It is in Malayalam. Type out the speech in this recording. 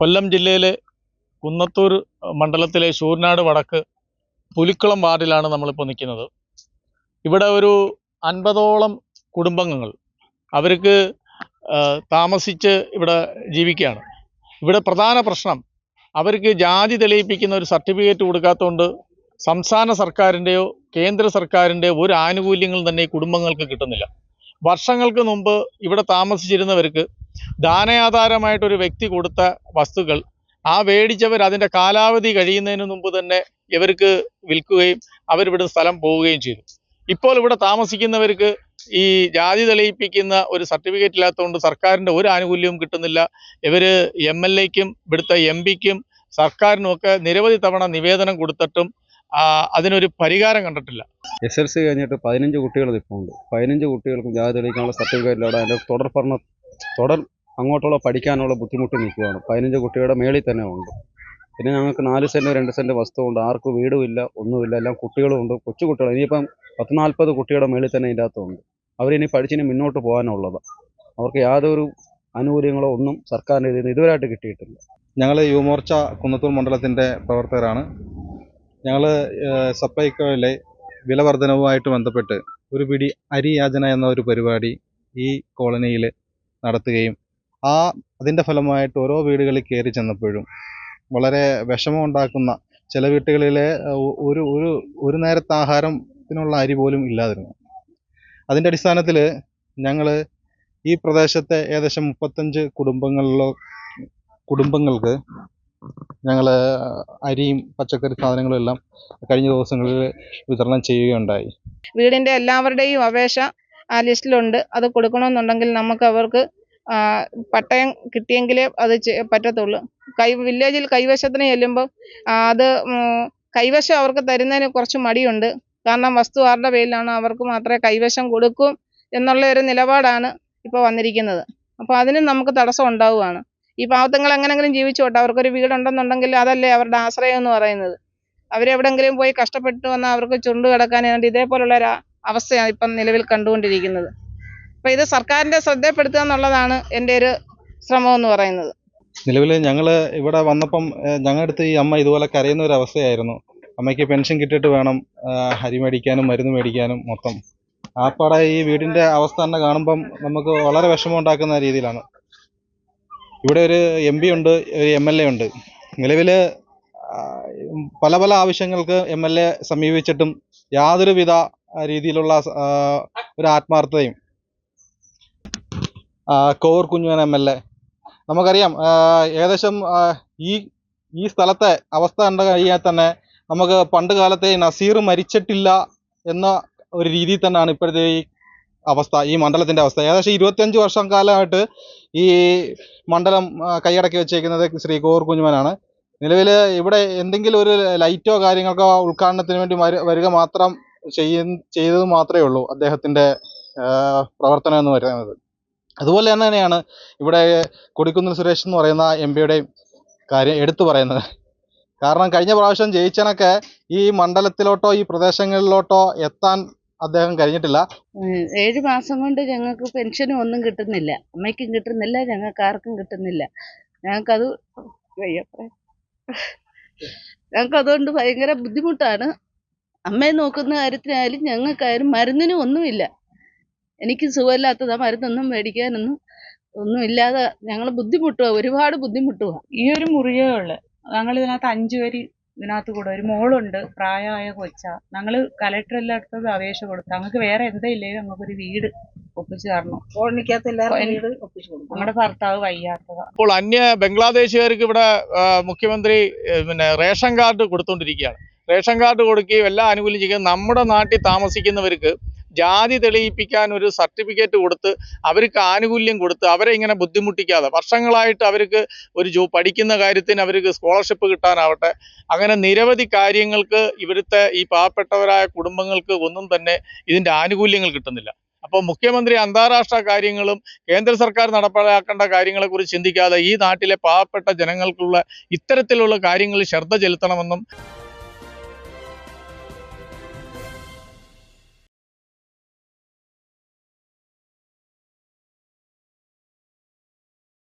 കൊല്ലം ജില്ലയിലെ കുന്നത്തൂർ മണ്ഡലത്തിലെ ശൂർനാട് വടക്ക് പുലിക്കുളം വാർഡിലാണ് നമ്മളിപ്പോൾ നിൽക്കുന്നത്. ഇവിടെ ഒരു അൻപതോളം കുടുംബങ്ങൾ അവർക്ക് താമസിച്ച് ഇവിടെ ജീവിക്കുകയാണ്. ഇവിടെ പ്രധാന പ്രശ്നം അവർക്ക് ജാതി തെളിയിപ്പിക്കുന്ന ഒരു സർട്ടിഫിക്കറ്റ് കൊടുക്കാത്തതുകൊണ്ട് സംസ്ഥാന സർക്കാരിന്റെയോ കേന്ദ്ര സർക്കാരിന്റെയോ ഒരു ആനുകൂല്യങ്ങളും തന്നെ ഈ കുടുംബങ്ങൾക്ക് കിട്ടുന്നില്ല. വർഷങ്ങൾക്ക് മുമ്പ് ഇവിടെ താമസിച്ചിരുന്നവർക്ക് ദാനയാധാരമായിട്ടൊരു വ്യക്തി കൊടുത്ത വസ്തുക്കൾ ആ മേടിച്ചവർ അതിന്റെ കാലാവധി കഴിയുന്നതിന് മുമ്പ് തന്നെ ഇവർക്ക് വിൽക്കുകയും അവരിവിടെ സ്ഥലം പോവുകയും ചെയ്തു. ഇപ്പോൾ ഇവിടെ താമസിക്കുന്നവർക്ക് ഈ ജാതി തെളിയിപ്പിക്കുന്ന ഒരു സർട്ടിഫിക്കറ്റ് ഇല്ലാത്തതുകൊണ്ട് സർക്കാരിന്റെ ഒരു ആനുകൂല്യവും കിട്ടുന്നില്ല. ഇവർ എം എൽ എക്കും ഇവിടുത്തെ എം പിക്കും സർക്കാരിനും ഒക്കെ നിരവധി തവണ നിവേദനം കൊടുത്തിട്ടും അതിനൊരു പരിഹാരം കണ്ടിട്ടില്ല. എസ് എൽ സി കഴിഞ്ഞിട്ട് പതിനഞ്ച് കുട്ടികൾ ഇപ്പോൾ ഉണ്ട്. പതിനഞ്ച് കുട്ടികൾക്കും ജാതി തെളിയിക്കാനുള്ള സർട്ടിഫിക്കറ്റ് ഇല്ല അതിന്റെ തുടർ പഠന തുടർ അങ്ങോട്ടുള്ള പഠിക്കാനുള്ള ബുദ്ധിമുട്ട് നിൽക്കുകയാണ്. പതിനഞ്ച് കുട്ടികളുടെ മേളിൽ തന്നെ ഉണ്ട്. പിന്നെ ഞങ്ങൾക്ക് നാല് സെന്റ് രണ്ട് സെന്റ് വസ്തുവുണ്ട് ആർക്കും വീടുമില്ല ഒന്നുമില്ല. എല്ലാം കുട്ടികളും ഉണ്ട്. കൊച്ചു കുട്ടികൾ ഇനിയിപ്പം പത്ത് നാൽപ്പത് കുട്ടികളുടെ മേളിൽ തന്നെ ഇല്ലാത്തതുണ്ട് അവരിനി പഠിച്ചിനി മുന്നോട്ട് പോകാനുള്ളത്. അവർക്ക് യാതൊരു ആനുകൂല്യങ്ങളോ ഒന്നും സർക്കാരിന്റെ ഇതിൽ നിന്ന് ഇതുവരെയായിട്ട് കിട്ടിയിട്ടില്ല. ഞങ്ങൾ യുവമോർച്ച കുന്നത്തൂർ മണ്ഡലത്തിന്റെ പ്രവർത്തകരാണ്. ഞങ്ങൾ സപ്ലൈകോയിലെ വില വർധനവുമായിട്ട് ബന്ധപ്പെട്ട് ഒരു പിടി അരി യാചന എന്ന ഒരു പരിപാടി ഈ കോളനിയിൽ നടത്തുകയും ആ അതിന്റെ ഫലമായിട്ട് ഓരോ വീടുകളിൽ കയറി ചെന്നപ്പോഴും വളരെ വിഷമമുണ്ടാക്കുന്ന ചില വീട്ടുകളിലെ ഒരു ഒരു ഒരു നേരത്തെ ആഹാരത്തിനുള്ള അരി പോലും ഇല്ലാതിരുന്നു. അതിന്റെ അടിസ്ഥാനത്തിൽ ഞങ്ങൾ ഈ പ്രദേശത്തെ ഏകദേശം മുപ്പത്തഞ്ച് കുടുംബങ്ങളിലോ കുടുംബങ്ങൾക്ക് ഞങ്ങൾ അരിയും പച്ചക്കറി സാധനങ്ങളും എല്ലാം കഴിഞ്ഞ ദിവസങ്ങളിൽ വിതരണം ചെയ്യുകയുണ്ടായി. വീടിന്റെ എല്ലാവരുടെയും അപേക്ഷ ആ ലിസ്റ്റിലുണ്ട്. അത് കൊടുക്കണമെന്നുണ്ടെങ്കിൽ നമുക്ക് അവർക്ക് പട്ടയം കിട്ടിയെങ്കിലേ അത് പറ്റത്തുള്ളൂ. കൈ വില്ലേജിൽ കൈവശത്തിന് ചെല്ലുമ്പോൾ അത് കൈവശം അവർക്ക് തരുന്നതിന് കുറച്ച് മടിയുണ്ട്. കാരണം വസ്തു ആരുടെ പേരിലാണ് അവർക്ക് മാത്രമേ കൈവശം കൊടുക്കൂ എന്നുള്ള ഒരു നിലപാടാണ് ഇപ്പോൾ വന്നിരിക്കുന്നത്. അപ്പോൾ അതിനും നമുക്ക് തടസ്സം ഉണ്ടാവുകയാണ്. ഈ പാവത്തങ്ങൾ എങ്ങനെങ്കിലും ജീവിച്ചോട്ടെ. അവർക്കൊരു വീടുണ്ടെന്നുണ്ടെങ്കിൽ അതല്ലേ അവരുടെ ആശ്രയം എന്ന് പറയുന്നത്. അവരെവിടെങ്കിലും പോയി കഷ്ടപ്പെട്ട് വന്നാൽ അവർക്ക് ചുണ്ട് കിടക്കാൻ വേണ്ടി ഇതേപോലുള്ള ഒരു അവസ്ഥയാണ് ഇപ്പം നിലവിൽ കണ്ടുകൊണ്ടിരിക്കുന്നത്. അപ്പോൾ ഇത് സർക്കാരിന്റെ ശ്രദ്ധപ്പെടുത്തുക എന്നുള്ളതാണ് എന്റെ ഒരു ശ്രമം എന്ന് പറയുന്നത്. നിലവിൽ ഞങ്ങൾ ഇവിടെ വന്നപ്പം ഞങ്ങളുടെ അടുത്ത് ഈ അമ്മ ഇതുപോലെ കരയുന്ന ഒരു അവസ്ഥയായിരുന്നു. അമ്മയ്ക്ക് പെൻഷൻ കിട്ടിയിട്ട് വേണം അരി മേടിക്കാനും മരുന്ന് മേടിക്കാനും മൊത്തം. ആപ്പാടെ ഈ വീടിന്റെ അവസ്ഥ തന്നെ കാണുമ്പം നമുക്ക് വളരെ വിഷമം ഉണ്ടാക്കുന്ന രീതിയിലാണ്. ഇവിടെ ഒരു എം പി ഉണ്ട് ഒരു എം എൽ എ ഉണ്ട്. നിലവിൽ പല പല ആവശ്യങ്ങൾക്ക് എം എൽ എ സമീപിച്ചിട്ടും യാതൊരുവിധ രീതിയിലുള്ള ഒരു ആത്മാർത്ഥതയും Kovoor Kunjumon M L A നമുക്കറിയാം ഏകദേശം ഈ ഈ സ്ഥലത്തെ അവസ്ഥ കണ്ട കഴിഞ്ഞാൽ തന്നെ നമുക്ക് പണ്ട് കാലത്തെ നസീർ മരിച്ചിട്ടില്ല എന്ന ഒരു രീതിയിൽ തന്നെയാണ് ഇപ്പോഴത്തെ ഈ അവസ്ഥ ഈ മണ്ഡലത്തിന്റെ അവസ്ഥ. ഏകദേശം ഇരുപത്തിയഞ്ച് വർഷം കാലമായിട്ട് ഈ മണ്ഡലം കൈയടക്കി വെച്ചേക്കുന്നത് ശ്രീ കോവൂർ കുഞ്ഞുമനാണ്. നിലവിൽ ഇവിടെ എന്തെങ്കിലും ഒരു ലൈറ്റോ കാര്യങ്ങൾക്കോ ഉദ്ഘാടനത്തിന് വേണ്ടി വരു- വരിക മാത്രം ചെയ്യ ചെയ്തത് മാത്രമേ ഉള്ളൂ അദ്ദേഹത്തിന്റെ പ്രവർത്തനം എന്ന് പറയുന്നത്. അതുപോലെ തന്നെ തന്നെയാണ് ഇവിടെ കൊടിക്കുന്നിൽ സുരേഷ് എന്ന് പറയുന്ന എം പിയുടെയും കാര്യം എടുത്തു പറയുന്നത്. കാരണം കഴിഞ്ഞ പ്രാവശ്യം ജയിച്ചനൊക്കെ ഈ മണ്ഡലത്തിലോട്ടോ ഈ പ്രദേശങ്ങളിലോട്ടോ എത്താൻ അദ്ദേഹം കഴിഞ്ഞിട്ടില്ല. ഏഴു മാസം കൊണ്ട് ഞങ്ങൾക്ക് പെൻഷനും ഒന്നും കിട്ടുന്നില്ല. അമ്മയ്ക്കും കിട്ടുന്നില്ല ഞങ്ങൾക്ക് ആർക്കും കിട്ടുന്നില്ല. ഞങ്ങൾക്കത് ഞങ്ങൾക്കതുകൊണ്ട് ഞങ്ങൾക്ക് അതുകൊണ്ട് ഭയങ്കര ബുദ്ധിമുട്ടാണ്. അമ്മയെ നോക്കുന്ന കാര്യത്തിനായാലും ഞങ്ങൾക്കായാലും മരുന്നിനും ഒന്നുമില്ല. എനിക്ക് സുഖമില്ലാത്തതാ മരുന്നൊന്നും മേടിക്കാനൊന്നും ഒന്നും ഇല്ലാതെ ഞങ്ങൾ ബുദ്ധിമുട്ടുക ഒരുപാട് ബുദ്ധിമുട്ടുക ഈ ഒരു മുറിയേ ഉള്ളു. ഞങ്ങൾ ഇതിനകത്ത് അഞ്ചു പേര് ഇതിനകത്ത് കൂടെ. ഒരു മോളുണ്ട് പ്രായമായ കൊച്ച. ഞങ്ങൾ കലക്ടർ എല്ലായിടത്തും അപേക്ഷ കൊടുത്തു. ഞങ്ങൾക്ക് വേറെ എന്താ ഞങ്ങൾക്ക് ഒരു വീട് ഒപ്പിച്ചു തരണം. ഞങ്ങളുടെ ഭർത്താവ് വയ്യാത്തത്. അപ്പോൾ അന്യ ബംഗ്ലാദേശുകാർക്ക് ഇവിടെ മുഖ്യമന്ത്രി പിന്നെ റേഷൻ കാർഡ് കൊടുത്തുകൊണ്ടിരിക്കുകയാണ് റേഷൻ കാർഡ് കൊടുക്കുകയും എല്ലാ ആനുകൂല്യം ചെയ്യുകയും നമ്മുടെ നാട്ടിൽ താമസിക്കുന്നവർക്ക് ജാതി തെളിയിപ്പിക്കാൻ ഒരു സർട്ടിഫിക്കറ്റ് കൊടുത്ത് അവർക്ക് ആനുകൂല്യം കൊടുത്ത് അവരെ ഇങ്ങനെ ബുദ്ധിമുട്ടിക്കാതെ വർഷങ്ങളായിട്ട് അവർക്ക് ഒരു ജോ പഠിക്കുന്ന കാര്യത്തിന് അവർക്ക് സ്കോളർഷിപ്പ് കിട്ടാനാവട്ടെ. അങ്ങനെ നിരവധി കാര്യങ്ങൾക്ക് ഇവിടുത്തെ ഈ പാവപ്പെട്ടവരായ കുടുംബങ്ങൾക്ക് ഒന്നും തന്നെ ഇതിന്റെ ആനുകൂല്യങ്ങൾ കിട്ടുന്നില്ല. അപ്പോൾ മുഖ്യമന്ത്രി അന്താരാഷ്ട്ര കാര്യങ്ങളും കേന്ദ്ര സർക്കാർ നടപ്പിലാക്കേണ്ട കാര്യങ്ങളെക്കുറിച്ച് ചിന്തിക്കാതെ ഈ നാട്ടിലെ പാവപ്പെട്ട ജനങ്ങൾക്കുള്ള ഇത്തരത്തിലുള്ള കാര്യങ്ങളിൽ ശ്രദ്ധ ചെലുത്തണമെന്നും